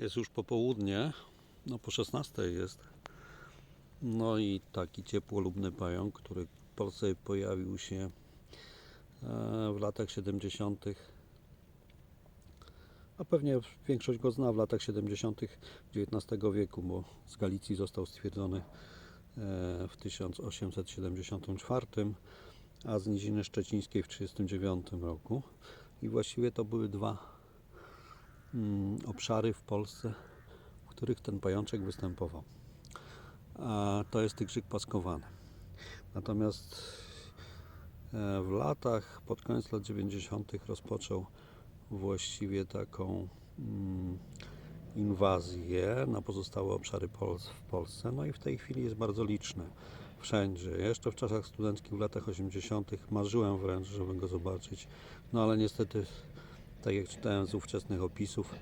Jest już popołudnie, no po 16 jest. No i taki ciepłolubny pająk, który w Polsce pojawił się e, w latach 70. A pewnie większość go zna w latach 70. XIX wieku, bo z Galicji został stwierdzony e, w 1874, a z Niziny Szczecińskiej w 1939 roku. I właściwie to były dwa obszary w Polsce, w których ten pajączek występował. A to jest tygrzyk paskowany. Natomiast e, w latach, pod koniec lat 90. rozpoczął właściwie taką mm, inwazję na pozostałe obszary w Polsce. No i w tej chwili jest bardzo liczny. Wszędzie. Jeszcze w czasach studenckich w latach 80. marzyłem wręcz, żeby go zobaczyć. No ale niestety, tak jak czytałem z ówczesnych opisów,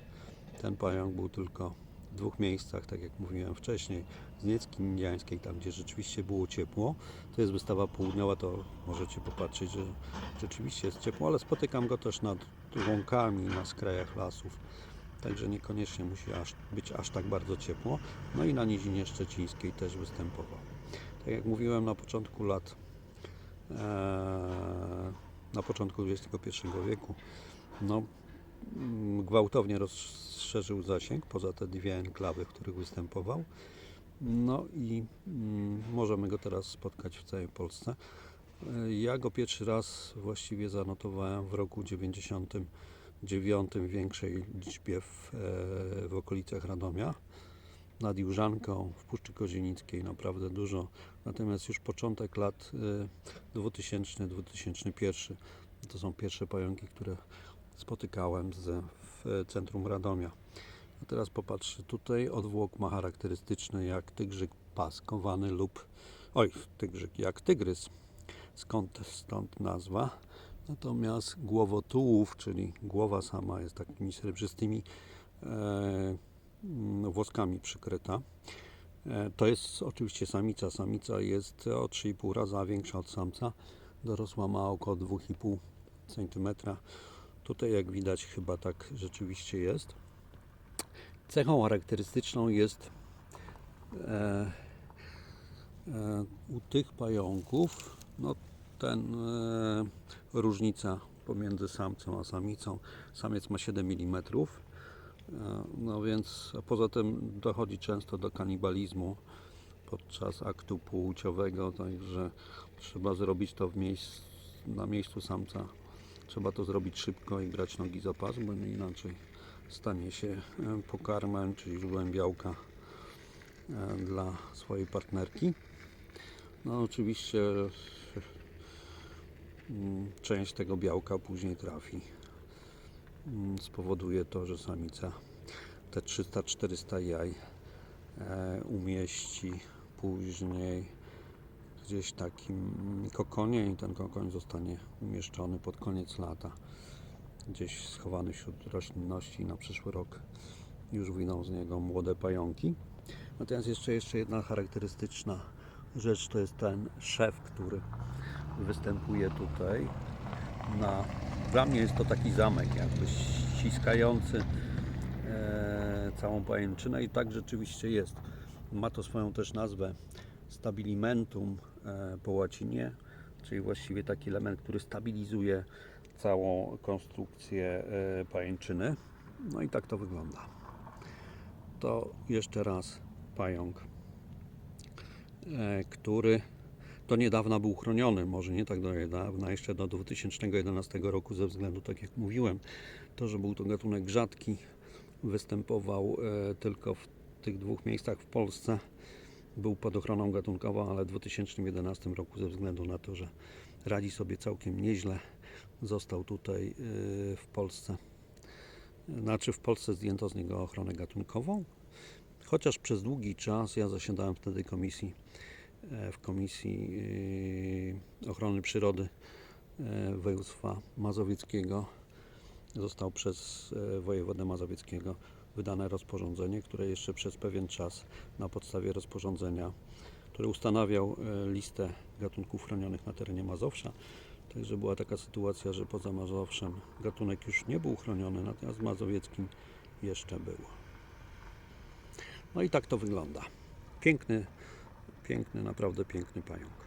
ten pająk był tylko w dwóch miejscach, tak jak mówiłem wcześniej. Z Niecki Indiańskiej, tam gdzie rzeczywiście było ciepło. To jest wystawa południowa, to możecie popatrzeć, że rzeczywiście jest ciepło, ale spotykam go też nad łąkami, na skrajach lasów. Także niekoniecznie musi aż, być aż tak bardzo ciepło. No i na Nizinie Szczecińskiej też występował. Tak jak mówiłem na początku lat, e, na początku XXI wieku, no, gwałtownie rozszerzył zasięg poza te dwie enklawy, w których występował. No i mm, możemy go teraz spotkać w całej Polsce. E, Ja go pierwszy raz właściwie zanotowałem w roku 99 w większej liczbie w, e, w okolicach Radomia. Nad Jużanką, w Puszczy Kozienickiej naprawdę dużo. Natomiast już początek lat e, 2000-2001 to są pierwsze pająki, które spotykałem z, w centrum Radomia. A teraz popatrzcie, tutaj odwłok ma charakterystyczny jak tygrzyk paskowany lub, oj, tygrzyk jak tygrys, skąd stąd nazwa. Natomiast głowotułów, czyli głowa sama jest takimi srebrzystymi e, mm, włoskami przykryta. E, to jest oczywiście samica. Samica jest o 3,5 raza większa od samca. Dorosła ma około 2,5 cm. Tutaj jak widać chyba tak rzeczywiście jest. Cechą charakterystyczną jest e, e, u tych pająków no, ten e, różnica pomiędzy samcem a samicą. Samiec ma 7 mm. E, no więc, poza tym dochodzi często do kanibalizmu podczas aktu płciowego, także trzeba zrobić to miejsc, na miejscu samca. Trzeba to zrobić szybko i brać nogi za pas, bo inaczej stanie się e, pokarmem, czyli źródłem białka e, dla swojej partnerki. No oczywiście mm, część tego białka później trafi. Mm, Spowoduje to, że samica te 300-400 jaj e, umieści później gdzieś takim kokonie i ten kokoń zostanie umieszczony pod koniec lata gdzieś schowany wśród roślinności na przyszły rok już wyjdą z niego młode pająki. Natomiast jeszcze, jeszcze jedna charakterystyczna rzecz to jest ten szef, który występuje tutaj. Na, dla mnie jest to taki zamek, jakby ściskający e, całą pajęczynę i tak rzeczywiście jest. Ma to swoją też nazwę stabilimentum e, po łacinie, czyli właściwie taki element, który stabilizuje całą konstrukcję e, pajęczyny. No i tak to wygląda. To jeszcze raz pająk, e, który do niedawna był chroniony, może nie tak do niedawna, jeszcze do 2011 roku, ze względu, tak jak mówiłem, to, że był to gatunek rzadki, występował tylko w tych dwóch miejscach w Polsce. Był pod ochroną gatunkową, ale w 2011 roku, ze względu na to, że radzi sobie całkiem nieźle, został tutaj e, w Polsce. Znaczy, w Polsce zdjęto z niego ochronę gatunkową, chociaż przez długi czas ja zasiadałem wtedy komisji e, w Komisji Ochrony Przyrody województwa mazowieckiego został przez wojewodę mazowieckiego wydane rozporządzenie, które jeszcze przez pewien czas na podstawie rozporządzenia, które ustanawiał e, listę gatunków chronionych na terenie Mazowsza. Także była taka sytuacja, że poza Mazowszem gatunek już nie był chroniony, natomiast w mazowieckim jeszcze był. No i tak to wygląda. Piękny, piękny, naprawdę piękny pająk.